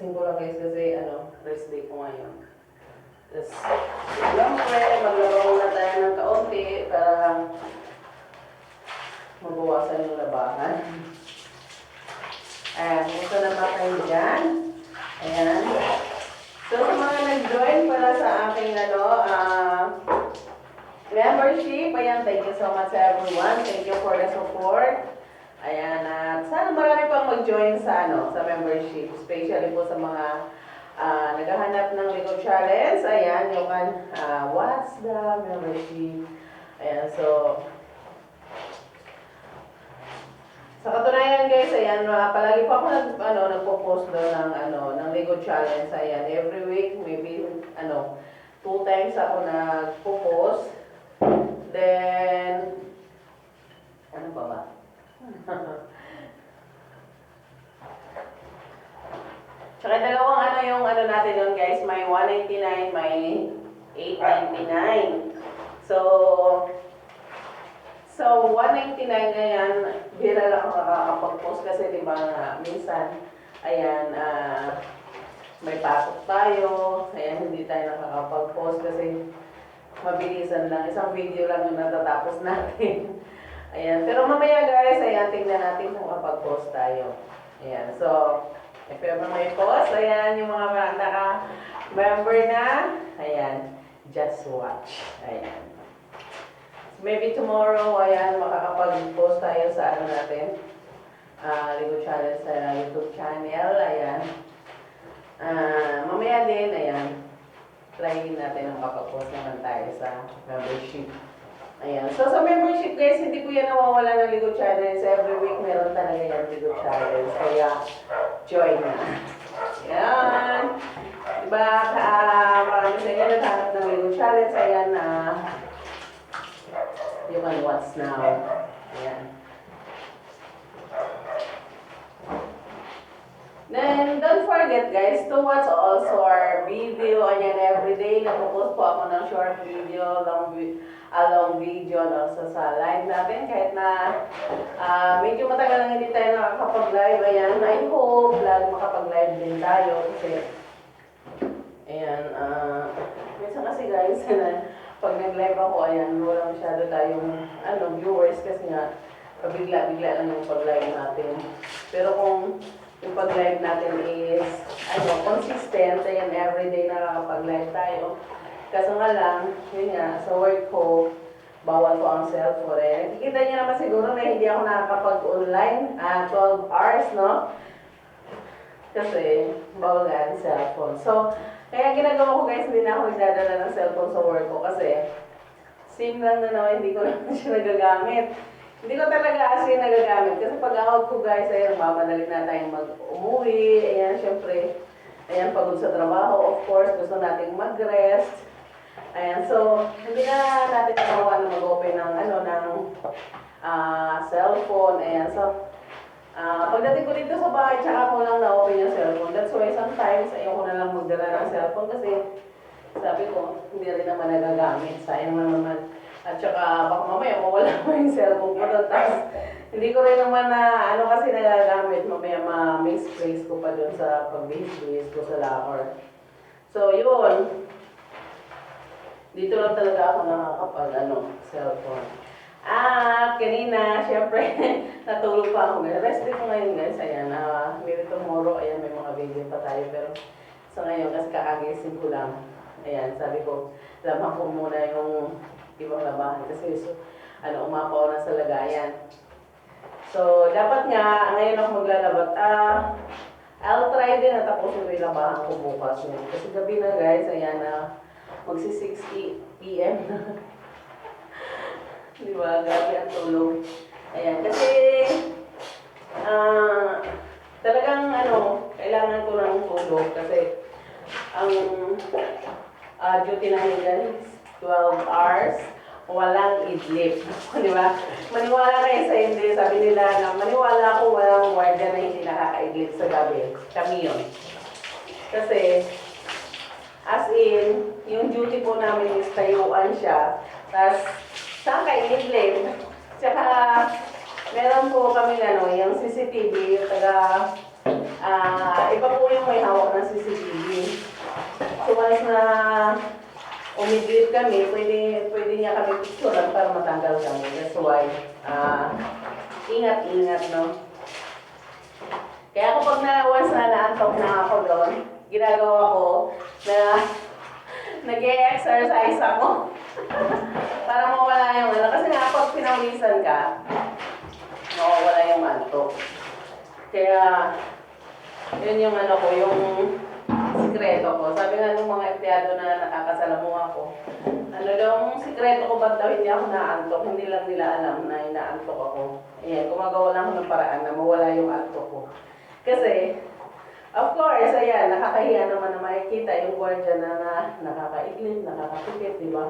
kakagising ko lang guys kasi ano, rest day ko ngayon. Tapos, siyempre, maglaro muna tayo ng kaunti para mabawasan yung labahan. Ayan, kumusta na ba kayo dyan? Ayan. So, sa mga nag-join para sa aking ano, ah, membership, ayan, thank you so much everyone. Thank you for the support. Ayan, at sana marami pang mag-join sa ano, sa membership, especially po sa mga ah, naghahanap ng Lego Challenge. Ayan, yung ah, what's the membership? Ayan, so sa katunayan guys, ayan, uh, palagi pa ako nag, ano, nagpo-post doon ng, ano, ng Lego Challenge. Ayan, every week, maybe, ano, two times ako nagpo-post. Then, ano pa ba? Tsaka dalawang ano yung ano natin doon guys, may 199, may 899. So, So, 199 ngayon, bira lang ako nakakapag-post kasi di ba nga, minsan, ayan, ah, may pasok tayo, ayan, hindi tayo nakakapag-post kasi mabilisan lang, isang video lang yung natatapos natin. Ayan, pero mamaya guys, ayan, tingnan natin kung kapag-post tayo. Ayan, so, if ever may post, ayan, yung mga naka-member na, ayan, just watch. Ayan. Maybe tomorrow, ayan, makakapag-post tayo sa ano natin, ah Lego Challenge sa YouTube channel, ayan. Ah, mamaya din, ayan, try natin ang makapost naman tayo sa membership. Ayan. So, sa membership, guys, hindi po yan nawawala ng Lego Challenge. Every week, meron talaga yan Lego Challenge. Kaya, join na. Ayan. Diba, ah, marami sa inyo naghanap ng Lego Challenge. Ayan, ah, yung ano, what's now. Ayan. Then, forget guys to watch also our video. Ayan, everyday nagpo-post po ako ng short video, long, ah, long video and also sa live natin. Kahit na ah, medyo matagal lang hindi tayo nakakapag-live. Ayan, I hope lagi makapag-live din tayo kasi ayan, ah, minsan kasi guys, pag nag-live ako, ayan, wala masyado tayong ano, viewers kasi nga pabigla-bigla lang yung pag-live natin. Pero kung yung pag-live natin is ano, consistent, ayan, everyday nakakapag-live tayo. Kaso nga lang, yun nga, sa work ko, bawal ko ang cellphone. Eh, nakikita niyo naman siguro na hindi ako nakakapag-online, ah 12 hours, no? Kasi, bawal nga ang cellphone. So, kaya ginagawa ko guys, hindi na ako nagdadala ng cellphone sa work ko kasi SIM lang na naman, hindi ko naman siya nagagamit. Hindi ko talaga as in nagagamit. Kasi pag out ko guys, ayan, mamadali na tayong mag-umuwi. Ayan, syempre, ayan, pagod sa trabaho. Of course, gusto nating mag-rest. Ayan, so, hindi na natin nagawa na mag-open ng, ano, ng ah, cellphone. Ayan, so, ah, pagdating ko dito sa bahay, tsaka ko lang na-open yung cellphone. That's why sometimes, ayoko na lang magdala ng cellphone kasi sabi ko, hindi rin naman nagagamit. Sayang na naman. At saka baka mamaya mawala mo yung cellphone ko doon. Tapos hindi ko rin naman na ano kasi nagagamit. Mamaya ma-misplace ko pa doon sa pag-bihis ko sa locker. So yun. Dito lang talaga ako nakakapag ano, cellphone. Ah, kanina, syempre, natulog pa ako. Rest day ko ngayon guys. Ayan, ah, maybe tomorrow, ayan, may mga video pa tayo. Pero sa ngayon, kasi kakagising ko lang. Ayan, sabi ko, lamang ko muna yung ibang labahan. Kasi so, ano, umapaw na sa lagayan. So, dapat nga, ngayon ako maglalabat. Ah, I'll try din na tapusin ko yung labahan ko bukas. Yun. Kasi gabi na guys, ayan na, magsi 6 p.m. na. Di ba? Gabi ang tulog. Ayan, kasi, ah, talagang ano, kailangan ko ng tulog kasi ang ah, duty namin dyan is 12 hours, walang idlip. Di ba? Maniwala kayo sa hindi, sabi nila na maniwala ako walang warden na hindi nakakaidlip sa gabi. Kami yun. Kasi, as in, yung duty po namin is tayuan siya. Tapos, saan kayo idlip? Tsaka, meron po kami ano, yung CCTV, yung taga Ah, iba po yung may hawak ng CCTV. So once na umidlip kami, pwede, pwede niya kami picturean para matanggal kami. That's why, ah, ingat-ingat, no? Kaya kapag na once na naantok na ako doon, ginagawa ko na nag-exercise ako. para mawala yung ano. Kasi nga, pag pinawisan ka, mawawala yung antok. Kaya, yun yung ano ko, yung sikreto ko. Sabi nga nung mga empleyado na nakakasalamuha ko, ano yung sikreto ko ba't daw hindi ako naantok? Hindi lang nila alam na inaantok ako. Ayan, gumagawa lang ako ng paraan na mawala yung antok ko. Kasi, of course, ayan, nakakahiya naman na makikita yung gwardiya na, na nakakaiglip, nakakapikit, di ba?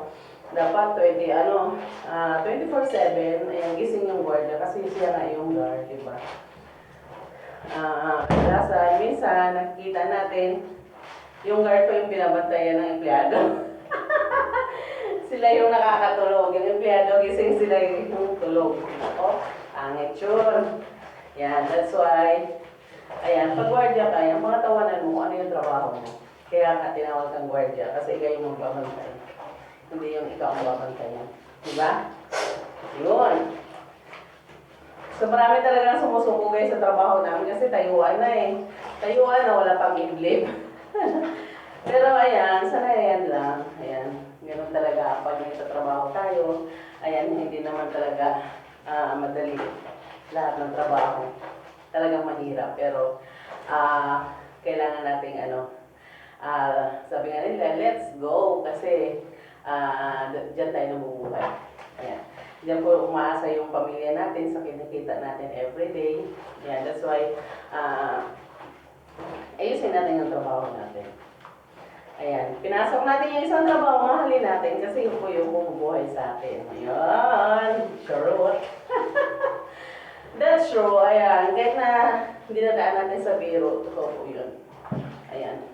Dapat 20, ano, ah, 24-7, ayan, gising yung gwardiya kasi siya nga yung guard, di ba? Ah, kadalasan, minsan, nakikita natin, yung guard pa yung binabantayan ng empleyado. sila yung nakakatulog. Yung empleyado, gising sila yung tulog. Ako, angit yun. Yan, that's why, ayan, pag gwardiya ka, yung mga tawanan mo, ano yung trabaho mo. Kaya ka tinawag kang gwardiya, kasi ikaw yung magbabantay. Hindi yung ikaw ang babantayan. Diba? Yun. So marami talagang sumusuko guys sa trabaho namin kasi tayuan na eh. Tayuan na wala pang idlip. Pero ayan, sanayan lang. Ayan, ganun talaga pag may trabaho tayo. Ayan, hindi naman talaga ah, madali lahat ng trabaho. Talagang mahirap. Pero ah, kailangan nating ano, ah, sabi nga nila, let's go. Kasi d- dyan tayo nabubuhay. Ayan. Diyan po umaasa yung pamilya natin sa kinikita natin everyday. Yan, that's why, ah, ayusin natin yung trabaho natin. Ayan, pinasok natin yung isang trabaho, mahalin natin kasi yun po yung bumubuhay sa atin. Ayan, sure. That's true, ayan. Kahit na hindi na daan natin sa biro, totoo po yun. Ayan.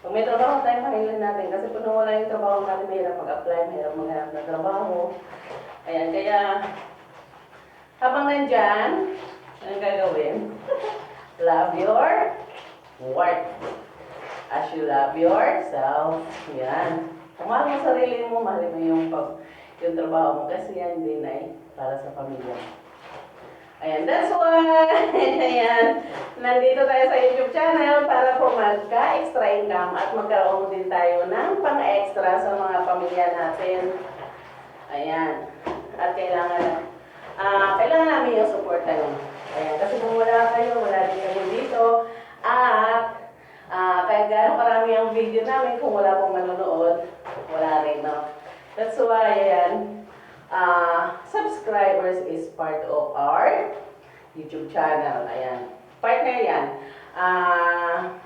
Pag may trabaho tayo, mahilin natin. Kasi kung nawala yung trabaho natin, mahirap mag-apply, mahirap maghanap ng trabaho. Ayan, kaya habang nandyan, anong gagawin? love your work. As you love yourself. Yan. Kung mahal mo sarili mo, mahal mo yung, pag, yung trabaho mo. Kasi yan din ay para sa pamilya. Ayan, that's why, ayan, nandito tayo sa YouTube channel para po magka-extra income at magkaroon din tayo ng pang-extra sa mga pamilya natin. Ayan, at kailangan, ah kailangan namin yung support nyo. Ayan, kasi kung wala kayo, wala din kami dito. At, ah kahit gaano karami ang video namin, kung wala pong manonood, wala rin, no? That's why, ayan, ah subscribers is part of our YouTube channel. Ayan. Partner yan. Ah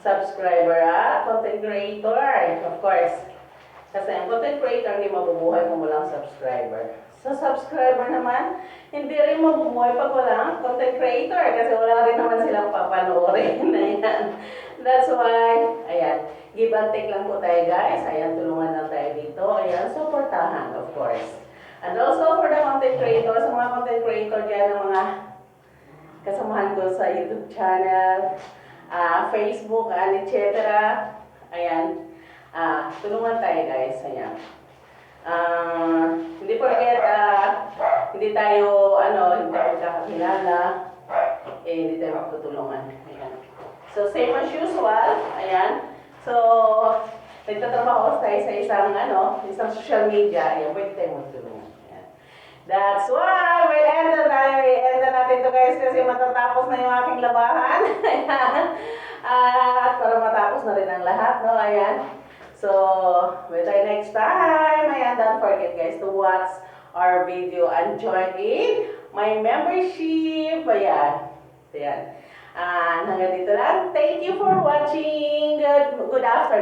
subscriber at content creator. Of course. Kasi ang content creator hindi mabubuhay kung walang subscriber. Sa subscriber naman, hindi rin mabubuhay pag walang content creator kasi wala rin naman silang papanoorin. Ayan. That's why, ayan, give and take lang po tayo guys. Ayan, tulungan lang tayo dito. Ayan, supportahan, of course. And also for the content creators, sa mga content creator dyan ng mga kasamahan ko sa YouTube channel, ah, Facebook, and etc. Ayan, ah, tulungan tayo guys. Ayan. Ah, hindi forget, ah, hindi tayo, ano, hindi tayo kakakilala, eh, hindi tayo magtutulungan. Ayan. So, same as usual, ayan. So, nagtatrabaho tayo sa isang, ano, isang social media, ayan, pwede tayo magtulungan. That's why, we'll end na tayo, end na natin to guys, kasi matatapos na yung aking labahan. ayan. At para matapos na rin ang lahat, no, ayan. So, we'll tayo next time. Ayan, don't forget guys to watch our video and join in my membership. Ayan. Ayan. Ah, hanggang dito lang. Thank you for watching. Good, good afternoon.